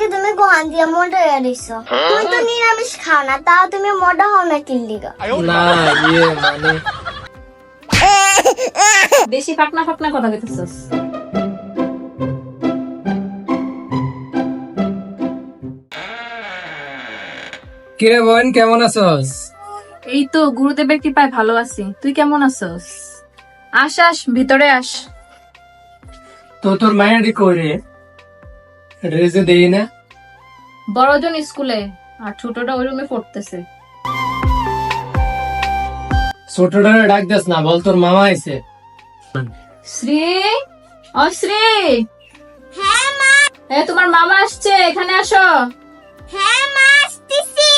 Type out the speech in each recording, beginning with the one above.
নাকি তুমি গোহান দিয়ে মোটা হয়ে? দিছো তুমি তো নিরামিষ খাও না তাও তুমি মোটা হও না কিল্লিগা। না ইয়ে মানে বেশি ফাকনা ফাকনা কথা কইতেছস। কিরে বোন কেমন আছস? এই তো গুরুদেবের কৃপায় ভালো আছি। তুই কেমন আছস? আস আস ভিতরে আস। তো তোর মায়াডি কইরে রেজে দেই না। বড়জন স্কুলে আর ছোটটা ওই রুমে পড়তেছে। ছোটটা ডাক দেস না বল তোর মামা আইছে। শ্রী? ও শ্রী? হ্যাঁ মা। এ তোমার মামা আসছে এখানে আসো। হ্যাঁ মা আসতেছি।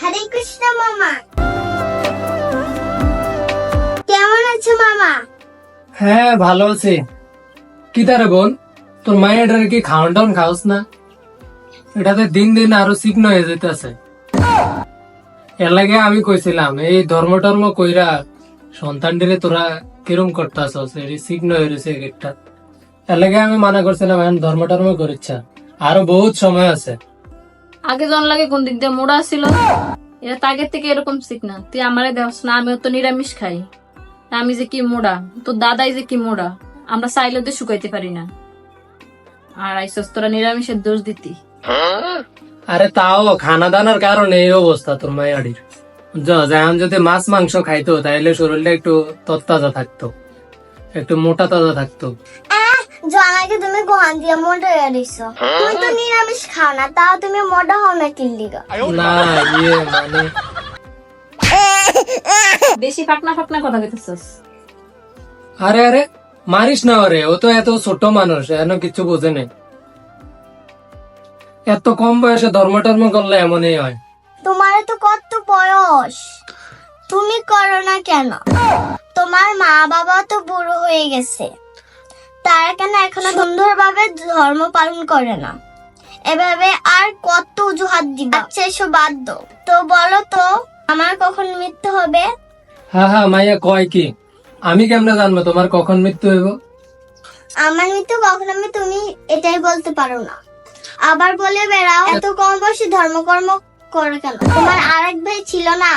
হরে কৃষ্ণ মামা। কেমন আছো মামা? হ্যাঁ ভালো আছে। কি তারে বোন তোর মায়ের কি খাওয়ান টাউন খাওস না? এটাতে দিন দিন আরও চিকন হয়ে যেতেছে এর লাগে আমি কইছিলাম, এই ধর্ম টর্ম কইরা সন্তানটিরে তোরা কিরম করতাছ চিকন হয়ে রয়েছে একটা এর লাগে আমি মানা করছিলাম, এখন ধর্ম টর্ম করিচ্ছা। আরও বহুত সময় আছে। আগে জন লাগে কোন দিক দিয়ে মোড়া ছিল? এটা তো আগের থেকে এরকম না। তুই আমারে দেওয়াস না, আমিও তো নিরামিষ খাই। আমি যে কি মোড়া, তোর দাদাই যে কি মোড়া। আমরা চাইলেও তো শুকাইতে পারি না। আর আইসস তোরা নিরামিষের দোষ দিতি। আরে তাও খানা দানার কারণে এই অবস্থা তোর মায়াডির যেমন যদি মাছ মাংস খাইতো তাইলে শরীরটা একটু তত্তাজা থাকতো। একটু মোটা তাজা থাকতো। জনাকে তুমি গোহান দিয়ে মোটা হয়ে দিছো। তুমি তো নিরামিষ খাও না তাও তুমি মোটা হও না কিল্লিগা না ইয়ে মানে বেশি ফাকনা ফাকনা কথা কইতেছস। আরে আরে। মারিস না ওরে ও তো এত ছোট মানুষ এন কিছু বোঝে নেই। এত কম বয়সে ধর্ম টর্ম করলে এমনই হয়। তোমার তো কত বয়স? তুমি করো না কেন? তোমার মা বাবা তো বুড়ো হয়ে গেছে। তারা কেন এখনও সুন্দরভাবে ধর্ম পালন করে না? এভাবে আর কত অজুহাত দিবা? আচ্ছা এসব বাদ দাও। তো বলো তো আমার কখন মৃত্যু হবে? হ্যাঁ হ্যাঁ মাইয়া কয় কি? আমি কেমনে জানব তোমার কখন মৃত্যু হইব? আমার মৃত্যু কখন হবে তুমি এটাই বলতে পারো না। আবার বলে বেড়াও এত কম বয়সে ধর্মকর্ম করে কেন? তোমার আরেক ভাই ছিল না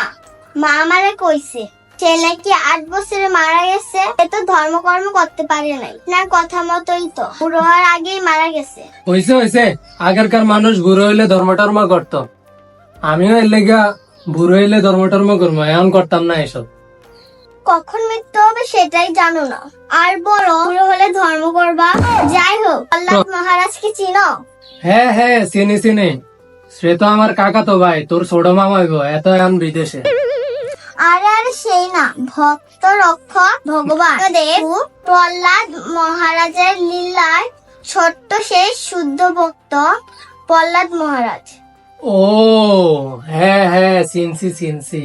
মা আমারে কইছে সে নাকি আট বছরে মারা গেছে? এ তো ধর্মকর্ম করতে পারে নাই। না কথা মতোই তো। বুড়ো হওয়ার আগেই মারা গেছে। হইছে হইছে। আগেরকার মানুষ বুড়ো হইলে ধর্ম টর্ম করতো। আমিও এর লেগা বুড়ো হইলে ধর্ম টর্ম করব এখন করতাম না এসব। কখন মৃত্যু হবে সেটাই জানো না। আর বলো বুড়ো হলে ধর্ম করবা? যাই হোক আল্লাহ মহারাজকে চিনো? হ্যাঁ হ্যাঁ চিনি চিনি। সে তো আমার কাকা তো ভাই তোর ছোট মামা হইব এত এখন বিদেশে। আরে আরে সেই না ভক্ত রক্ষক ভগবান। দেব প্রহ্লাদ মহারাজের লীলায় ছোট্ট সেই শুদ্ধ ভক্ত প্রহ্লাদ মহারাজ। ও হ্যাঁ হ্যাঁ চিনছি চিনছি।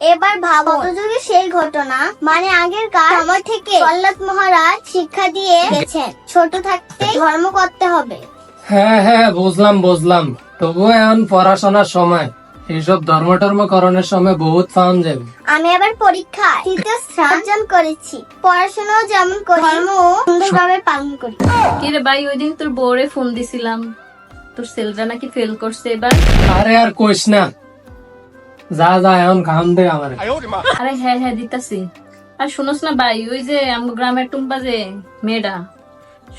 এবার ভাবো। যুগে সেই ঘটনা? মানে আগের কার? সময় থেকে প্রহ্লাদ মহারাজ শিক্ষা দিয়ে গেছেন। ছোট থাকতে ধর্ম করতে হবে। হ্যাঁ হ্যাঁ বুঝলাম বুঝলাম। তবুও এখন পড়াশোনার সময়। এইসব ধর্ম টর্ম করণের সময় বহুত ফাউন যাবে আমি আবার পরীক্ষা তৃতীয় স্থান অর্জন করেছি। পড়াশোনাও যেমন করি ধর্ম সুন্দরভাবে পালন করি। কি রে ভাই ওই দিন তোর বউরে ফোন দিছিলাম। তোর সেলটা নাকি ফেল করছে এবার? আরে আর কইস না। যা যা এখন খাম দে আমার। আরে হ্যাঁ হ্যাঁ দিতাছি। আর শুনোস না ভাই ওই যে আমার গ্রামের টুম্পা যে মেয়েটা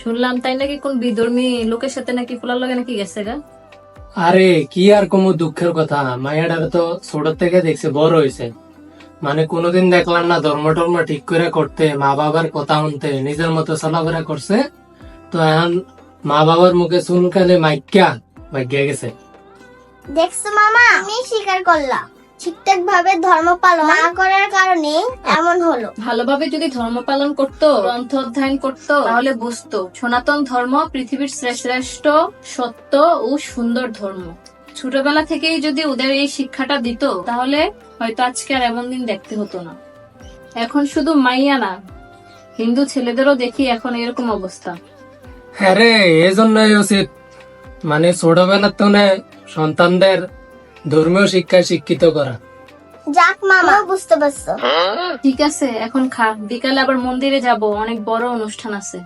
শুনলাম তাই নাকি কোন বিধর্মী লোকের সাথে নাকি ফুলার লগে নাকি গেছে গা? আরে কি আর কোনো দুঃখের কথা? মায়াডারে তো ছোট থেকে দেখছে বড় হয়েছে মানে কোনোদিন দেখলাম না ধর্ম টর্ম ঠিক করে করতে মা বাবার কথা শুনতে নিজের মতো চলাফেরা করছে। তো এখন মা বাবার মুখে চুলকালে মাইক্যা ভাগ্যা গেছে। দেখছ মামা? আমি স্বীকার করলাম। ঠিকঠাক ভাবে ধর্ম পালন না করার কারণে এমন হলো। ভালোভাবে যদি ধর্ম পালন করতো গ্রন্থ অধ্যয়ন করতো তাহলে বুঝতো সনাতন ধর্ম পৃথিবীর শ্রে- শ্রেষ্ঠ সত্য ও সুন্দর ধর্ম। ছোটবেলা থেকেই যদি ওদের এই শিক্ষাটা দিত তাহলে হয়তো আজকে আর এমন দিন দেখতে হতো না। এখন শুধু মাইয়া না হিন্দু ছেলেদেরও দেখি এখন এরকম অবস্থা। হ্যাঁ রে এই জন্যই উচিত। মানে ছোটবেলার তো সন্তানদের ধর্মীয় শিক্ষায় শিক্ষিত করা। যাক মামা বুঝতে পারছ। ঠিক আছে এখন খা। বিকালে আবার মন্দিরে যাব অনেক বড় অনুষ্ঠান আছে।